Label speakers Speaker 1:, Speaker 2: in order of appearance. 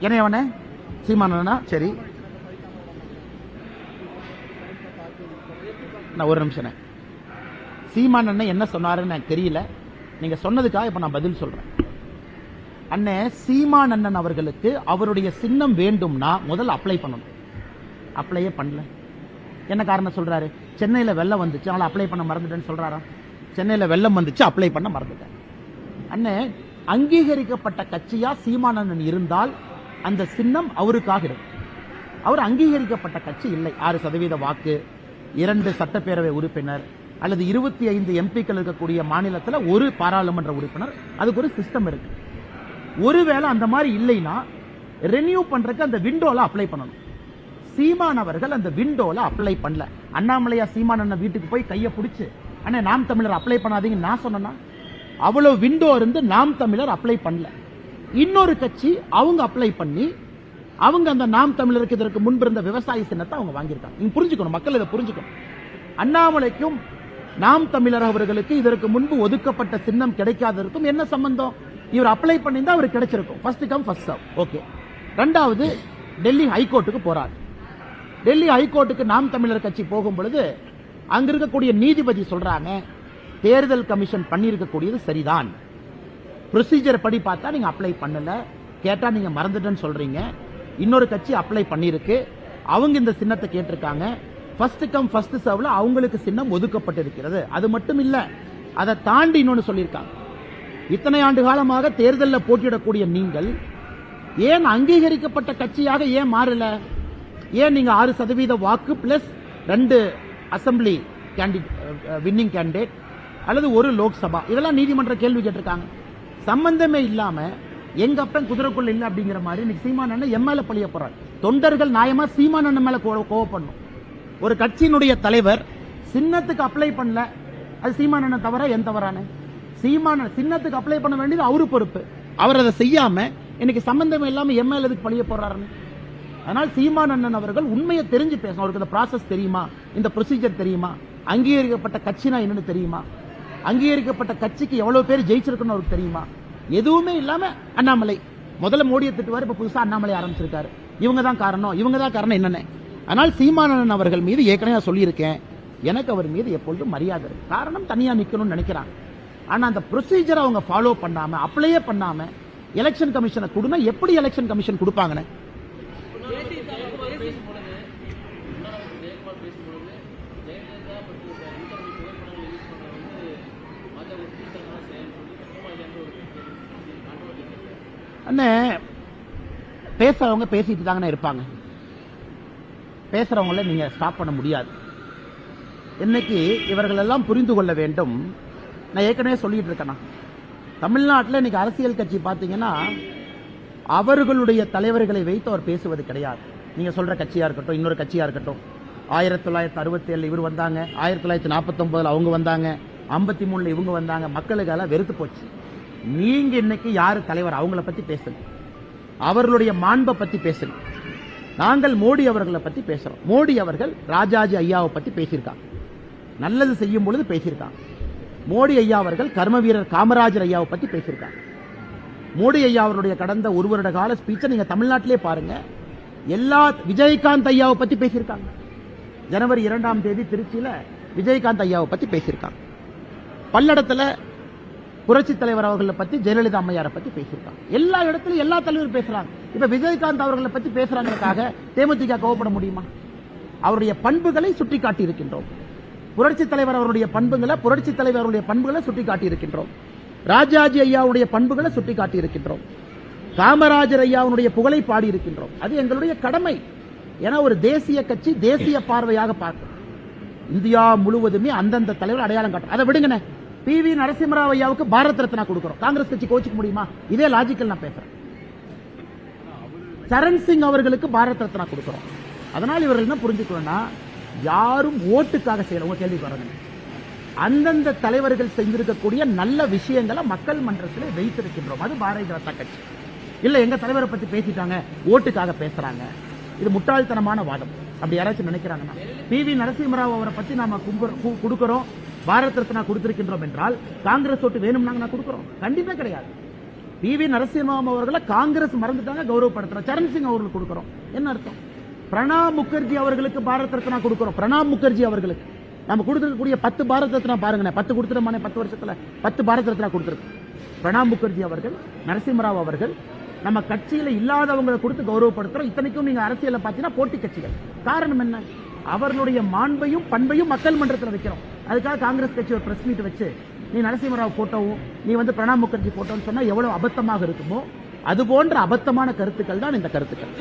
Speaker 1: என்ன அவனே? சீமானண்ணா சரி. நான் ஒரு நிமிஷம் சீமான் அண்ணன் என்ன சொன்னாருன்னு எனக்கு தெரியல. நீங்க சொன்னதுக்காக இப்ப நான் பதில் சொல்றேன். அண்ணே சீமான் அண்ணன் அவர்களுக்கு அவருடைய சின்னம் வேண்டும்னா முதல்ல அப்ளை பண்ணணும். அப்ளையே பண்ணல. என்ன காரணம் சொல்றாரு? சென்னையில வெள்ளம் வந்துச்சு அவளை அப்ளை பண்ண மறந்துட்டேன்னு சொல்றாரா? சென்னையில வெள்ளம் வந்துச்சு அப்ளை பண்ண மறந்துட்டேன். அண்ணன் அங்கீகரிக்கப்பட்ட கட்சியா சீமானண்ணன் இருந்தால் அந்த சின்னம் அவருக்காக அவர் அங்கீகரிக்கப்பட்ட கட்சி இல்லை. ஆறு சதவீத வாக்கு இரண்டு சட்டப்பேரவை உறுப்பினர் அல்லது இருபத்தி ஐந்து எம்பிக்கள் இருக்கக்கூடிய மாநிலத்தில் ஒரு பாராளுமன்ற உறுப்பினர். அதுக்கு ஒரு சிஸ்டம் இருக்கு. ஒருவேளை அந்த மாதிரி இல்லைன்னா ரெனியூ பண்றதுக்கு அந்த விண்டோல அப்ளை பண்ணணும். சீமான் அவர்கள் அந்த விண்டோல அப்ளை பண்ணல. அண்ணாமலையா சீமான் அண்ணன் வீட்டுக்கு போய் கையை பிடிச்சி அண்ணே நாம் தமிழர் அப்ளை பண்ணாதீங்கன்னு நான் சொன்னேன்னா? அவ்வளவு விண்டோ இருந்து நாம் தமிழர் அப்ளை பண்ணல. இன்னொரு கட்சி அவங்க அப்ளை பண்ணி அவங்க அந்த நாம் தமிழருக்கு இதற்கு முன்பு இருந்த விவசாய சின்னத்தை அவங்க வாங்கியிருக்காங்க. நீங்க புரிஞ்சுக்கணும் மக்கள் இதை புரிஞ்சுக்கணும். அண்ணாமலைக்கும் நாம் தமிழர் அவர்களுக்கு இதற்கு முன்பு ஒதுக்கப்பட்ட சின்னம் கிடைக்காததற்கும் என்ன சம்பந்தம்? இவர் அப்ளை பண்ணியிருந்தா அவருக்கு கிடைச்சிருக்கும். First come first serve okay ரெண்டாவது டெல்லி ஹைகோர்ட்டுக்கு போறார். டெல்லி ஹைகோர்ட்டுக்கு நாம் தமிழர் கட்சி போகும் பொழுது அங்க இருக்கக்கூடிய நீதிபதி சொல்றாங்க தேர்தல் கமிஷன் பண்ணியிருக்கக்கூடியது சரிதான். ப்ரொசீஜர் படி பார்த்தா நீங்கள் அப்ளை பண்ணலை. கேட்டால் நீங்கள் மறந்துட்டேன்னு சொல்கிறீங்க இன்னொரு கட்சி அப்ளை பண்ணியிருக்கு. அவங்க இந்த சின்னத்தை கேட்டிருக்காங்க. ஃபர்ஸ்ட் கம் ஃபர்ஸ்ட் சர்வ்ல அவங்களுக்கு சின்னம் ஒதுக்கப்பட்டிருக்கிறது. அது மட்டும் இல்லை அதை தாண்டி இன்னொன்று சொல்லியிருக்காங்க. இத்தனை ஆண்டு காலமாக தேர்தலில் போட்டியிடக்கூடிய நீங்கள் ஏன் அங்கீகரிக்கப்பட்ட கட்சியாக ஏன் மாறல? ஏன் நீங்க ஆறு சதவீத வாக்கு பிளஸ் ரெண்டு அசம்பிளி கேண்டிடேட் வின்னிங் கேண்டிடேட் அல்லது ஒரு லோக்சபா? இதெல்லாம் நீதிமன்ற கேள்வி கேட்டிருக்காங்க. சம்பந்தமே இல்லாம எங்க அப்பன் குதிரைக்குள்ள இல்ல அப்படிங்கிற மாதிரி இன்னைக்கு சீமான் அண்ணன் எம்எல்ஏ பழிய போறாரு. தொண்டர்கள் நியாயமா சீமான் அண்ணன் மேல கோ- கோவப்படணும். ஒரு கட்சியினுடைய தலைவர் சின்னத்துக்கு அப்ளை பண்ணல. அது சீமான் அண்ணன் தவறா என் தவறான? சீமான சின்னத்துக்கு அப்ளை பண்ண வேண்டியது அவரு பொறுப்பு. அவர் அதை செய்யாம இன்னைக்கு சம்பந்தம் இல்லாம எம்எல்ஏ எதுக்கு பழிய போறாருன்னு அதனால் சீமான் அண்ணன் அவர்கள் உண்மையை தெரிஞ்சு பேசணும். அவருக்கு இந்த ப்ராசஸ் தெரியுமா? இந்த ப்ரொசீஜர் தெரியுமா? அங்கீகரிக்கப்பட்ட கட்சினா என்னன்னு தெரியுமா? அங்கீகரிக்கப்பட்ட கட்சிக்கு எவ்வளவு பேர் ஜெயிச்சிருக்குன்னு அவருக்கு தெரியுமா? எதுவுமே இல்லாம அண்ணாமலை. முதல்ல மோடியை திட்டுவார் இப்ப புதுசா அண்ணாமலை ஆரம்பிச்சிருக்காரு. இவங்க தான் காரணம் இவங்க தான் காரணம் என்னென்ன. ஆனால் சீமானன் அவர்கள் மீது ஏற்கனவே சொல்லியிருக்கேன். எனக்கு அவர் மீது எப்பொழுதும் மரியாதை இருக்கு. காரணம் தனியா நிக்கணும்னு நினைக்கிறாங்க. ஆனா அந்த ப்ரொசீஜரை அவங்க ஃபாலோ பண்ணாம அப்ளையே பண்ணாம எலெக்ஷன் கமிஷனை கொடுனா எப்படி எலெக்ஷன் கமிஷன் கொடுப்பாங்கன்னு? அண்ணே பேசுறவங்க பேசிட்டு தாங்கண்ணே இருப்பாங்க. பேசுறவங்கள நீங்க ஸ்டாப் பண்ண முடியாது. இன்னைக்கு இவர்கள் எல்லாம் புரிந்து கொள்ள வேண்டும். நான் ஏற்கனவே சொல்லிட்டு இருக்கேன் தமிழ்நாட்டில் இன்னைக்கு அரசியல் கட்சி பார்த்தீங்கன்னா அவர்களுடைய தலைவர்களை வைத்து அவர் பேசுவது கிடையாது. நீங்க சொல்ற கட்சியா இருக்கட்டும் இன்னொரு கட்சியா இருக்கட்டும். ஆயிரத்தி தொள்ளாயிரத்தி அறுபத்தி ஏழு இவர் வந்தாங்க ஆயிரத்தி தொள்ளாயிரத்தி நாற்பத்தி அவங்க வந்தாங்க ஐம்பத்தி மூணுல இவங்க வந்தாங்க மக்களுக்கு எல்லாம் வெறுத்து போச்சு. நீங்க இன்னைக்கு யாரு தலைவர்? அவங்கள பத்தி பேசுங்க. அவர்களுடைய மாண்பை பத்தி பேசுங்க. நாங்கள் மோடி அவர்களை பத்தி பேசுறோம். மோடி அவர்கள் ராஜாஜி ஐயாவை பத்தி பேசியிருக்காங்க. நல்லது செய்யும் பொழுது பேசியிருக்காங்க. மோடி ஐயா அவர்கள் கர்ம வீரர் காமராஜர் ஐயாவை பத்தி பேசியிருக்காங்க. மோடி ஐயா அவருடைய கடந்த ஒரு வருட கால ஸ்பீச்சை நீங்க தமிழ்நாட்டிலே பாருங்க. எல்லா விஜயகாந்த் ஐயாவை பத்தி பேசியிருக்காங்க. ஜனவரி இரண்டாம் தேதி திருச்சியில விஜயகாந்த் ஐயாவை பத்தி பேசியிருக்காங்க. பல்லடத்துல புரட்சி தலைவர் அவர்களை பத்தி ஜெயலலிதா அம்மையாரை பத்தி பேசியிருக்காங்க. எல்லா இடத்துலயும் எல்லா தலைவரும் பேசுறாங்க. இப்ப விஜயகாந்த் அவர்களை பத்தி பேசுறாங்கக்காக தேமுதிக கோவப்பட முடியுமா? அவருடைய பண்புகளை சுட்டிக்காட்டி இருக்கின்றோம். புரட்சி தலைவர் அவருடைய பண்புகளை புரட்சி தலைவர் அவருடைய பண்புகளை சுட்டிக்காட்டி இருக்கின்றோம். ராஜாஜி ஐயாவுடைய பண்புகளை சுட்டிக்காட்டி இருக்கின்றோம். காமராஜர் ஐயாவுடைய புகழை பாடி இருக்கின்றோம். அது எங்களுடைய கடமை. ஏன்னா ஒரு தேசிய கட்சி தேசிய பார்வையாக பார்க்கும். இந்தியா முழுவதுமே அந்தந்த தலைவர் அடையாளம் காட்டும். அதை விடுங்கண்ணே. பி. வி. நரசிம்மராவ் ஐயாவுக்கு பாரத் ரத்னா கொடுக்கிறோம். காங்கிரஸ் கட்சி கோச்சிக்க முடியுமா? இதே லாஜிக்கல் நான் பேசுறேன். சரண் சிங் அவர்களுக்கு பாரத் ரத்னா கொடுக்கிறோம். அதனால் இவர்கள் என்ன புரிஞ்சுக்கணும்னா யாரும் ஓட்டுக்காக செய்யல. உங்க கேள்வி வரணும் அந்தந்த தலைவர்கள் செஞ்சிருக்கக்கூடிய நல்ல விஷயங்களை மக்கள் மன்றத்தில் வைத்திருக்கின்றோம். அது பாரதிய ஜனதா கட்சி. இல்ல எங்க தலைவரை பத்தி பேசிட்டாங்க. ஓட்டுக்காக பேசுறாங்க. இது முட்டாள்தனமான வாதம். அப்படி யாராச்சும் நினைக்கிறாங்கன்னா. பி. வி. நரசிம்மராவ் அவரை பத்தி நாம கும்புற- கொடுக்கிறோம். பாரத் ரத்னா கொடுத்திருக்கின்றோம் என்றால் காங்கிரஸ் ஓட்டு வேணும்னாங்க நாங்கள் கொடுக்கிறோம். கண்டிப்பா கிடையாது. பி வி நரசிம்மம் அவர்களை காங்கிரஸ் மறந்துட்டாங்க கௌரவப்படுத்துறோம் சரண் சிங் அவர்களுக்கு கொடுக்கிறோம். என்ன அர்த்தம்? பிரணாப் முகர்ஜி அவர்களுக்கு பாரத் ரத்னா கொடுக்கிறோம். பிரணாப் முகர்ஜி அவர்களுக்கு. நம்ம கொடுத்திருக்கக்கூடிய பத்து பாரத் ரத்னா பாருங்களேன் பத்து கொடுத்துட்டோமானே பத்து வருஷத்துல. பத்து பாரத் ரத்னா கொடுத்துருக்கோம் பிரணாப் முகர்ஜி அவர்கள் நரசிம்மராவ் அவர்கள் நம்ம கட்சியில இல்லாதவங்களை கொடுத்து கௌரவப்படுத்துறோம். இத்தனைக்கும் நீங்க அரசியல பாத்தீங்கன்னா போட்டி கட்சிகள். காரணம் என்ன? அவர்களுடைய மாண்பையும் பண்பையும் மக்கள் மன்றத்தில் வைக்கிறோம். அதுக்காக காங்கிரஸ் கட்சி ஒரு பிரஸ் மீட் வச்சு நீ நரசிம்மராவ் போட்டோவும் நீ வந்து பிரணாப் முகர்ஜி போட்டோன்னு சொன்னா எவ்வளவு அபத்தமாக இருக்குமோ அது போன்ற அபத்தமான கருத்துக்கள் தான் இந்த கருத்துக்கள்.